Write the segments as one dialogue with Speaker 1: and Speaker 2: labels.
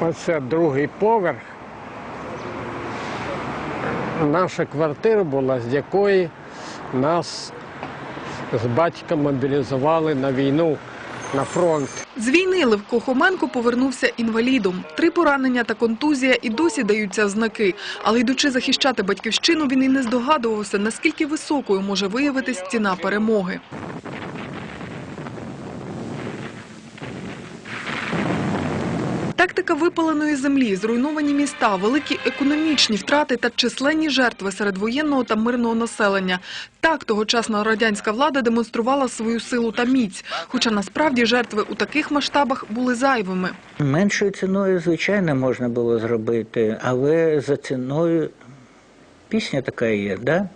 Speaker 1: Оце другий поверх. Наша квартира була, з якої нас з батьком мобілізували на війну, на фронт.
Speaker 2: З війни Левко Хоменко повернувся інвалідом. Три поранення та контузія і досі даються знаки. Але йдучи захищати батьківщину, він і не здогадувався, наскільки високою може виявитись ціна перемоги. Тактика випаленої землі, зруйновані міста, великі економічні втрати та численні жертви серед воєнного та мирного населення. Так тогочасна радянська влада демонструвала свою силу та міць, хоча насправді жертви у таких масштабах були зайвими.
Speaker 3: Меншою ціною, звичайно, можна було зробити, але за ціною пісня така є, да?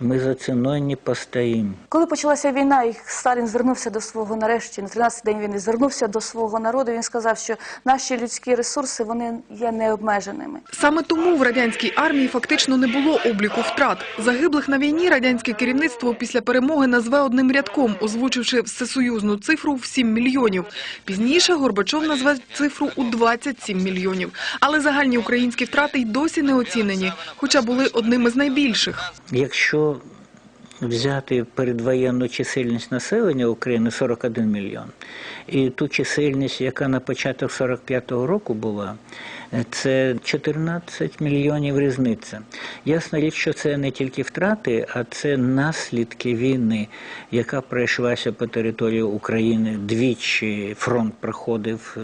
Speaker 3: Ми за ціною не постоїмо.
Speaker 4: Коли почалася війна, і Сталін звернувся до свого нарешті на 13-й день війни, звернувся до свого народу. Він сказав, що наші людські ресурси вони є необмеженими.
Speaker 2: Саме тому в радянській армії фактично не було обліку втрат. Загиблих на війні радянське керівництво після перемоги назве одним рядком, озвучивши всесоюзну цифру в 7 мільйонів. Пізніше Горбачов назве цифру у 27 мільйонів. Але загальні українські втрати й досі не оцінені, хоча були одними з найбільших.
Speaker 3: Якщо взяти передвоєнну чисельність населення України 41 мільйон, і ту чисельність, яка на початок 45-го року була, це 14 мільйонів різниця. Ясна річ, що це не тільки втрати, а це наслідки війни, яка пройшлася по території України. Двічі фронт проходив е,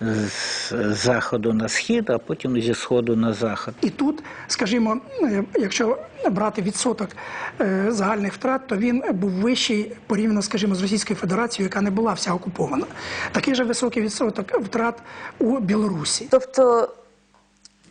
Speaker 3: з заходу на схід, а потім зі сходу на захід.
Speaker 5: І тут, скажімо, е, якщо брати відсоток е, загальних втрат, то він був вищий порівняно, скажімо, з Російською Федерацією, яка не була вся окупована. Такий же високий відсоток втрат у Білорусі.
Speaker 4: Тобто,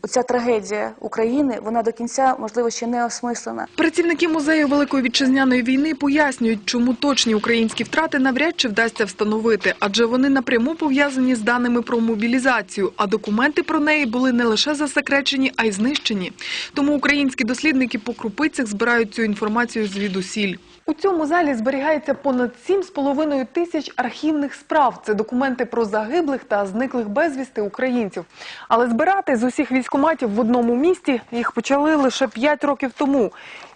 Speaker 4: ця трагедія України, вона до кінця, можливо, ще не осмислена.
Speaker 2: Працівники музею Великої вітчизняної війни пояснюють, чому точні українські втрати навряд чи вдасться встановити, адже вони напряму пов'язані з даними про мобілізацію, а документи про неї були не лише засекречені, а й знищені. Тому українські дослідники по крупицях збирають цю інформацію звідусіль. У цьому залі зберігається понад 7,5 тисяч архівних справ. Це документи про загиблих та зниклих безвісти українців. Але збирати з усіх військоматів в одному місті їх почали лише 5 років тому.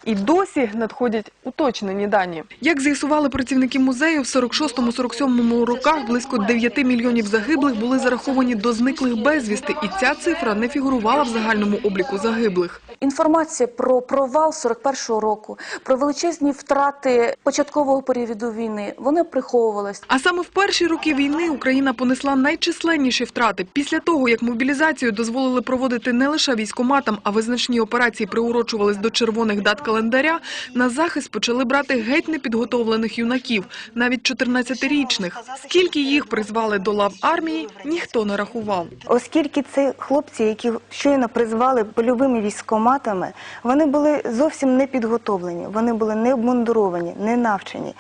Speaker 2: І досі надходять уточнені дані. Як з'ясували працівники музею, в 46-47 роках близько 9 мільйонів загиблих були зараховані до зниклих безвісти, і ця цифра не фігурувала в загальному обліку загиблих.
Speaker 4: Інформація про провал 41-го року, про величезні втрати початкового періоду війни, вони приховувалась.
Speaker 2: А саме в перші роки війни Україна понесла найчисленніші втрати. Після того, як мобілізацію дозволили проводити не лише військоматам, а визначні операції приурочувались до червоних дат календаря, на захист почали брати геть непідготовлених юнаків, навіть 14-річних. Скільки їх призвали до лав армії, ніхто не рахував.
Speaker 6: Оскільки це хлопці, які щойно призвали польовими військоматами, вони були зовсім не підготовлені, вони були не обмундуровані, не навчені.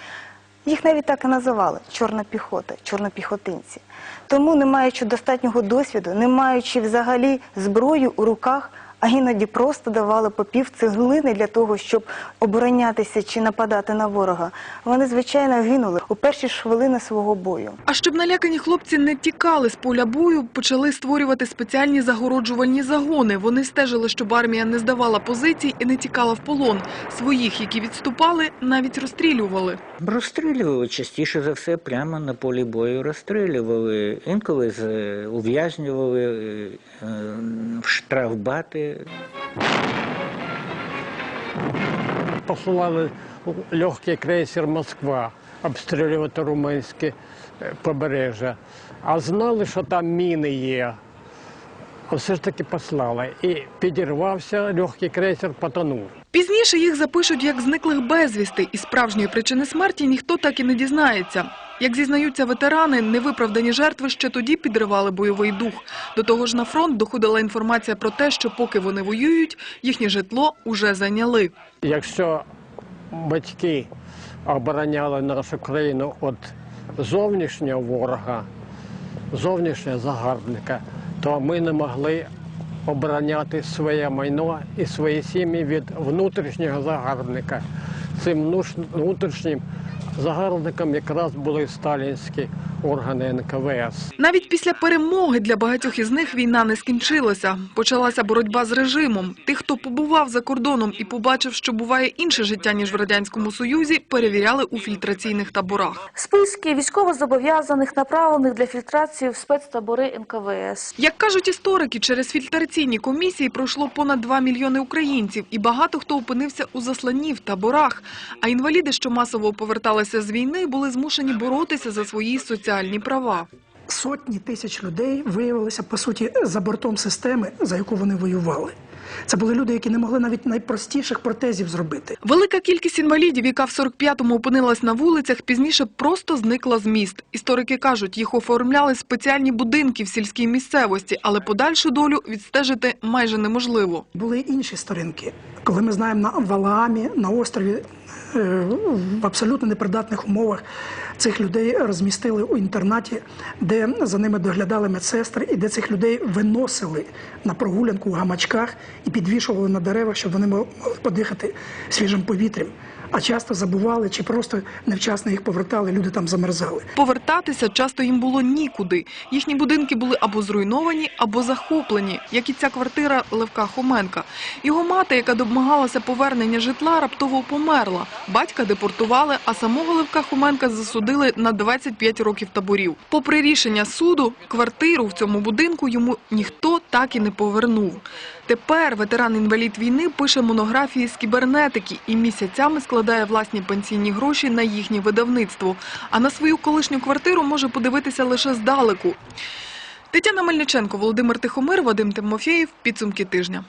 Speaker 6: Їх навіть так і називали чорна піхота, чорнопіхотинці. Тому, не маючи достатнього досвіду, не маючи взагалі зброю у руках, а іноді просто давали по пів цеглини для того, щоб оборонятися чи нападати на ворога. Вони, звичайно, гинули у перші ж хвилини свого бою.
Speaker 2: А щоб налякані хлопці не тікали з поля бою, почали створювати спеціальні загороджувальні загони. Вони стежили, щоб армія не здавала позицій і не тікала в полон. Своїх, які відступали, навіть розстрілювали.
Speaker 3: Розстрілювали частіше за все прямо на полі бою розстрілювали. Інколи е, ув'язнювали е, е, в штрафбати.
Speaker 1: Посилали легкий крейсер Москва обстрілювати румунське е, побережжя. А знали, що там міни є. А Все ж таки послали. І підірвався легкий крейсер, потонув.
Speaker 2: Пізніше їх запишуть як зниклих безвісти, і справжньої причини смерті ніхто так і не дізнається. Як зізнаються ветерани, невиправдані жертви ще тоді підривали бойовий дух. До того ж на фронт доходила інформація про те, що поки вони воюють, їхнє житло уже зайняли.
Speaker 1: Якщо батьки обороняли нашу країну від зовнішнього ворога, зовнішнього загарбника, то ми не могли обороняти своє майно і свої сім'ї від внутрішнього загарбника. Цим внутрішнім загарбником якраз були сталінські органи НКВС.
Speaker 2: Навіть після перемоги для багатьох із них війна не скінчилася. Почалася боротьба з режимом. Тих, хто побував за кордоном і побачив, що буває інше життя, ніж в Радянському Союзі, перевіряли у фільтраційних таборах.
Speaker 4: Списки військовозобов'язаних, направлених для фільтрації в спецтабори НКВС.
Speaker 2: Як кажуть історики, через фільтраційні комісії пройшло понад 2 мільйони українців, і багато хто опинився у засланні в таборах. А інваліди, що масово поверталися з війни, були змушені боротися за свої соціальні права.
Speaker 5: Сотні тисяч людей виявилися, по суті, за бортом системи, за яку вони воювали. Це були люди, які не могли навіть найпростіших протезів зробити.
Speaker 2: Велика кількість інвалідів, яка в 45-му опинилась на вулицях, пізніше просто зникла з міст. Історики кажуть, їх оформляли спеціальні будинки в сільській місцевості, але подальшу долю відстежити майже неможливо.
Speaker 5: Були інші сторінки. Коли ми знаємо на Валаамі, на острові, е, в абсолютно непридатних умовах цих людей розмістили у інтернаті, де за ними доглядали медсестри, і де цих людей виносили на прогулянку в гамачках і підвішували на деревах, щоб вони могли подихати свіжим повітрям. А часто забували чи просто невчасно їх повертали, люди там замерзали.
Speaker 2: Повертатися часто їм було нікуди. Їхні будинки були або зруйновані, або захоплені, як і ця квартира Левка Хоменка. Його мати, яка домагалася повернення житла, раптово померла. Батька депортували, а самого Левка Хоменка засудили на 25 років таборів. Попри рішення суду, квартиру в цьому будинку йому ніхто так і не повернув. Тепер ветеран-інвалід війни пише монографії з кібернетики і місяцями складає власні пенсійні гроші на їхнє видавництво. А на свою колишню квартиру може подивитися лише здалеку. Тетяна Мельниченко, Володимир Тихомир, Вадим Тимофєєв. Підсумки тижня.